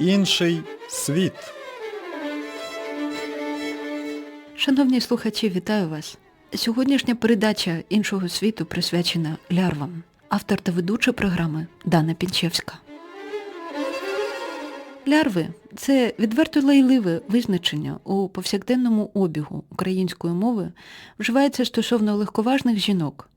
Інший світ. Шановні слухачі, вітаю вас. Сьогоднішня передача іншого світу присвячена лярвам. Автор та ведуча програми Дана Пінчевська. Лярви це відверто лайливе визначення у повсякденному обігу української мови вживається стосовно легковажних жінок,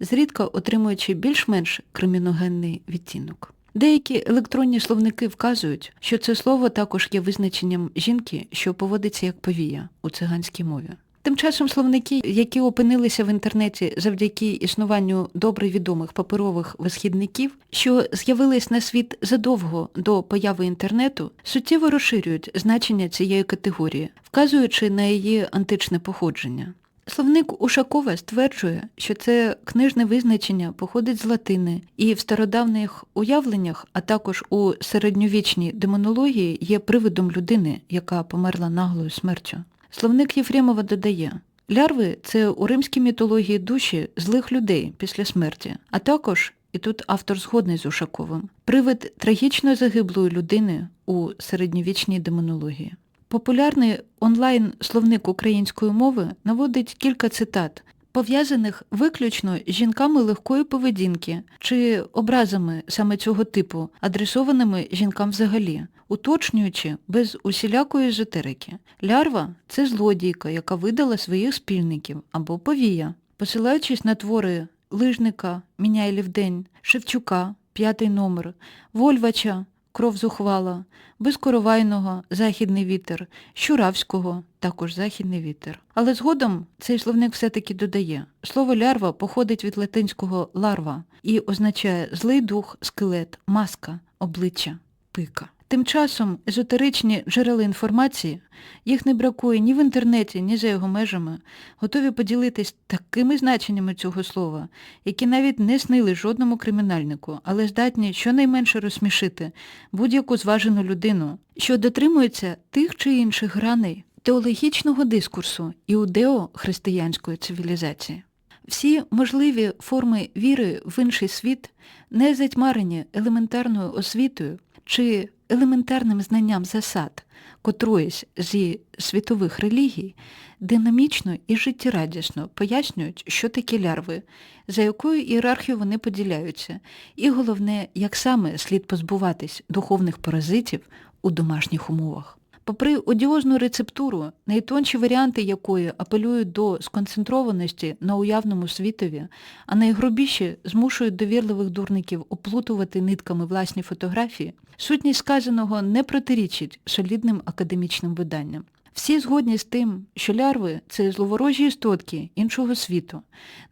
зрідка отримуючи більш-менш криміногенний відтінок. Деякі електронні словники вказують, що це слово також є визначенням жінки, що поводиться як повія у циганській мові. Тим часом словники, які опинилися в інтернеті завдяки існуванню добре відомих паперових висхідників, що з'явились на світ задовго до появи інтернету, суттєво розширюють значення цієї категорії, вказуючи на її античне походження. Словник Ушакова стверджує, що це книжне визначення походить з латини і в стародавніх уявленнях, а також у середньовічній демонології є привидом людини, яка померла наглою смертю. Словник Єфремова додає, лярви це у римській мітології душі злих людей після смерті, а також, і тут автор згодний з Ушаковим, привид трагічно загиблої людини у середньовічній демонології. Популярний онлайн-словник української мови наводить кілька цитат, пов'язаних виключно з жінками легкої поведінки чи образами саме цього типу, адресованими жінкам взагалі, уточнюючи без усілякої езотерики. Лярва це злодійка, яка видала своїх спільників або повія, посилаючись на твори Лижника, Міняйлів день, Шевчука, п'ятий номер, Вольвача, Кров зухвала, Безкоровайного Західний вітер, Щуравського також Західний вітер. Але згодом цей словник все-таки додає, слово лярва походить від латинського ларва і означає злий дух, скелет, маска, обличчя, пика. Тим часом езотеричні джерела інформації, їх не бракує ні в інтернеті, ні за його межами, готові поділитись такими значеннями цього слова, які навіть не снили жодному кримінальнику, але здатні щонайменше розсмішити будь-яку зважену людину, що дотримується тих чи інших граней теологічного дискурсу іудео-християнської цивілізації. Всі можливі форми віри в інший світ не затьмарені елементарною освітою чи елементарним знанням засад котроїсь зі світових релігій, динамічно і життєрадісно пояснюють, що такі лярви, за якою ієрархією вони поділяються, і головне, як саме слід позбуватись духовних паразитів у домашніх умовах. Попри одіозну рецептуру, найтонші варіанти якої апелюють до сконцентрованості на уявному світові, а найгрубіші змушують довірливих дурників оплутувати нитками власні фотографії, сутність сказаного не протирічить солідним академічним виданням. Всі згодні з тим, що лярви – це зловорожі істотки іншого світу,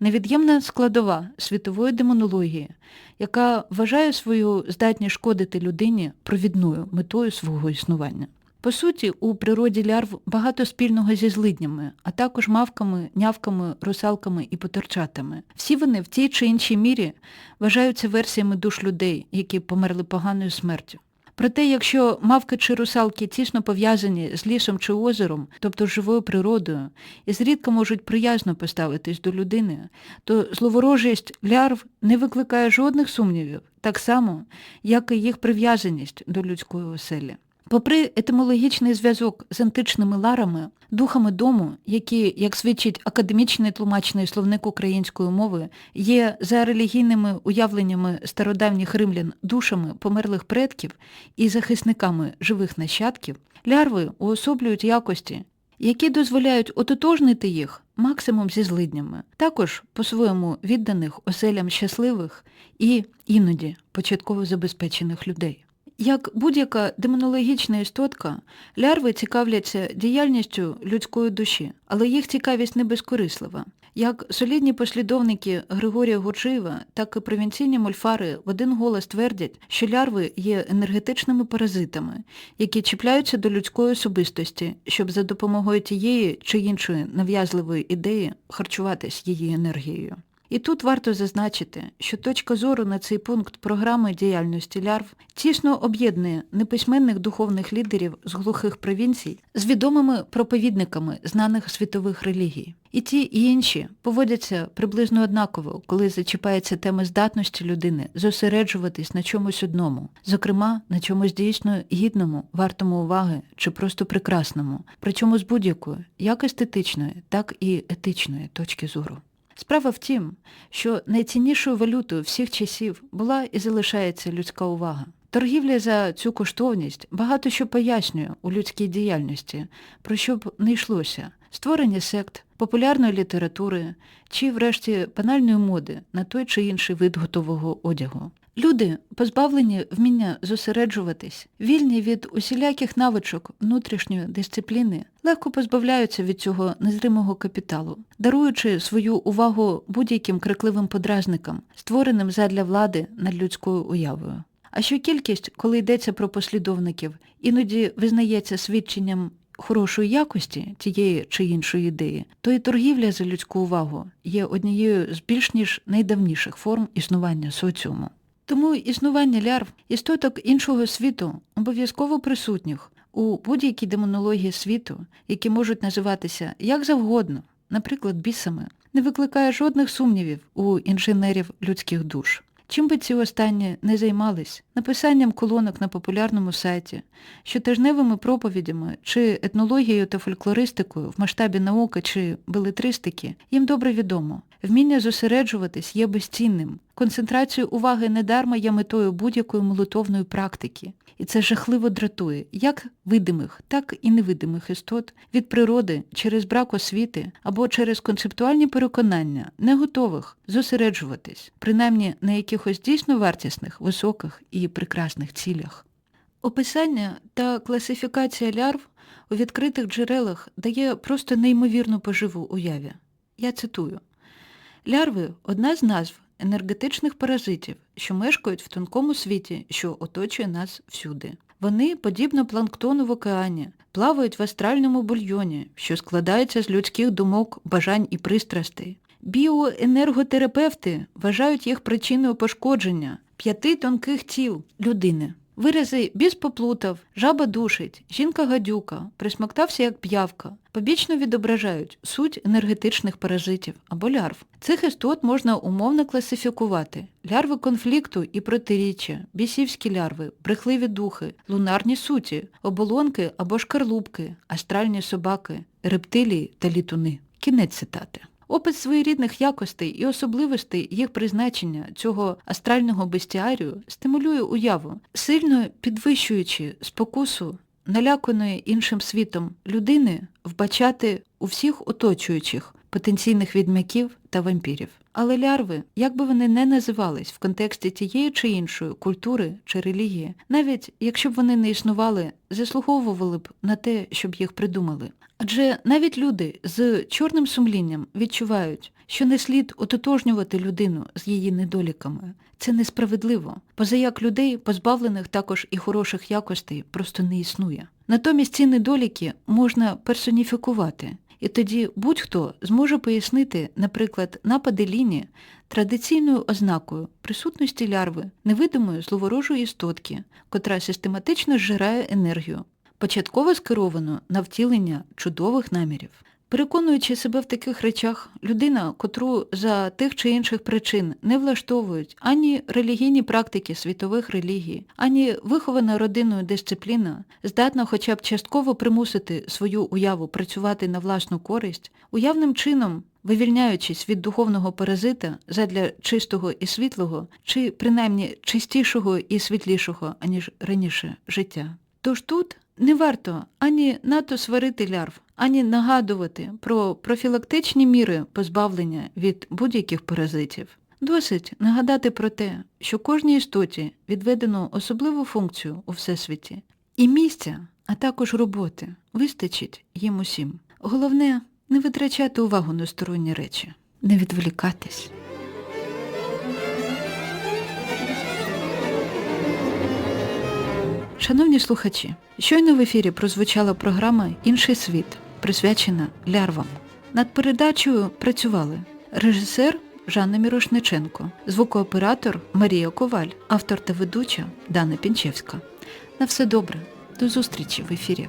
невід'ємна складова світової демонології, яка вважає свою здатність шкодити людині провідною метою свого існування. По суті, у природі лярв багато спільного зі злиднями, а також мавками, нявками, русалками і потерчатами. Всі вони в тій чи іншій мірі вважаються версіями душ людей, які померли поганою смертю. Проте, якщо мавки чи русалки тісно пов'язані з лісом чи озером, тобто з живою природою, і зрідка можуть приязно поставитись до людини, то зловорожість лярв не викликає жодних сумнівів, так само, як і їх прив'язаність до людської оселі. Попри етимологічний зв'язок з античними ларами, духами дому, які, як свідчить академічний тлумачний словник української мови, є за релігійними уявленнями стародавніх римлян душами померлих предків і захисниками живих нащадків, лярви уособлюють якості, які дозволяють ототожнити їх максимум зі злиднями, також по-своєму відданих оселям щасливих і іноді початково забезпечених людей. Як будь-яка демонологічна істотка, лярви цікавляться діяльністю людської душі, але їх цікавість не безкорислива. Як солідні послідовники Григорія Гурджиєва, так і провінційні мольфари в один голос твердять, що лярви є енергетичними паразитами, які чіпляються до людської особистості, щоб за допомогою тієї чи іншої нав'язливої ідеї харчуватись її енергією. І тут варто зазначити, що точка зору на цей пункт програми діяльності лярв тісно об'єднує неписьменних духовних лідерів з глухих провінцій з відомими проповідниками знаних світових релігій. І ті, і інші поводяться приблизно однаково, коли зачіпається тема здатності людини зосереджуватись на чомусь одному, зокрема на чомусь дійсно гідному, вартому уваги чи просто прекрасному, причому з будь-якої, як естетичної, так і етичної точки зору. Справа в тім, що найціннішою валютою всіх часів була і залишається людська увага. Торгівля за цю коштовність багато що пояснює у людській діяльності, про що б не йшлося створення сект, популярної літератури чи, врешті, панальної моди на той чи інший вид готового одягу. Люди, позбавлені вміння зосереджуватись, вільні від усіляких навичок внутрішньої дисципліни, легко позбавляються від цього незримого капіталу, даруючи свою увагу будь-яким крикливим подразникам, створеним задля влади над людською уявою. А що кількість, коли йдеться про послідовників, іноді визнається свідченням хорошої якості тієї чи іншої ідеї, то і торгівля за людську увагу є однією з більш ніж найдавніших форм існування соціуму. Тому існування лярв, істоток іншого світу обов'язково присутніх у будь-якій демонології світу, які можуть називатися як завгодно, наприклад, бісами, не викликає жодних сумнівів у інженерів людських душ. Чим би ці останні не займались, написанням колонок на популярному сайті, щотижневими проповідями чи етнологією та фольклористикою в масштабі науки чи белетристики, їм добре відомо. Вміння зосереджуватись є безцінним. Концентрація уваги недарма є метою будь-якої молитовної практики. І це жахливо дратує як видимих, так і невидимих істот від природи через брак освіти або через концептуальні переконання, не готових зосереджуватись, принаймні на якихось дійсно вартісних, високих і прекрасних цілях. Описання та класифікація лярв у відкритих джерелах дає просто неймовірну поживу уяві. Я цитую. Лярви одна з назв енергетичних паразитів, що мешкають в тонкому світі, що оточує нас всюди. Вони, подібно планктону в океані, плавають в астральному бульйоні, що складається з людських думок, бажань і пристрастей. Біоенерготерапевти вважають їх причиною пошкодження п'яти тонких тіл людини. Вирази біс поплутав, жаба душить, жінка гадюка, присмоктався як п'явка, побічно відображають суть енергетичних паразитів або лярв. Цих істот можна умовно класифікувати. Лярви конфлікту і протиріччя, бісівські лярви, брехливі духи, лунарні суті, оболонки або шкарлупки, астральні собаки, рептилії та літуни. Кінець цитати. Опис своєрідних якостей і особливостей їх призначення цього астрального бестіарію стимулює уяву, сильно підвищуючи спокусу наляканої іншим світом людини вбачати у всіх оточуючих потенційних відьмяків та вампірів. Але лярви, як би вони не називались в контексті тієї чи іншої культури чи релігії, навіть якщо б вони не існували, заслуговували б на те, щоб їх придумали. Адже навіть люди з чорним сумлінням відчувають, що не слід ототожнювати людину з її недоліками. Це несправедливо, позаяк людей, позбавлених також і хороших якостей, просто не існує. Натомість ці недоліки можна персоніфікувати, і тоді будь-хто зможе пояснити, наприклад, напади ліні традиційною ознакою присутності лярви, невидимої зловорожої істотки, котра систематично зжирає енергію, початково скеровану на втілення чудових намірів. Переконуючи себе в таких речах, людина, котру за тих чи інших причин не влаштовують ані релігійні практики світових релігій, ані вихована родиною дисципліна, здатна хоча б частково примусити свою уяву працювати на власну користь, уявним чином, вивільняючись від духовного паразита задля чистого і світлого, чи принаймні чистішого і світлішого, аніж раніше життя. Тож тут не варто ані надто сварити лярв, ані нагадувати про профілактичні міри позбавлення від будь-яких паразитів. Досить нагадати про те, що кожній істоті відведено особливу функцію у всесвіті. І місця, а також роботи вистачить їм усім. Головне не витрачати увагу на сторонні речі, не відволікатись. Шановні слухачі, щойно в ефірі прозвучала програма Інший світ, присвячена лярвам. Над передачею працювали режисер Жанна Мірошниченко, звукооператор Марія Коваль, автор та ведуча Дана Пінчевська. На все добре. До зустрічі в ефірі.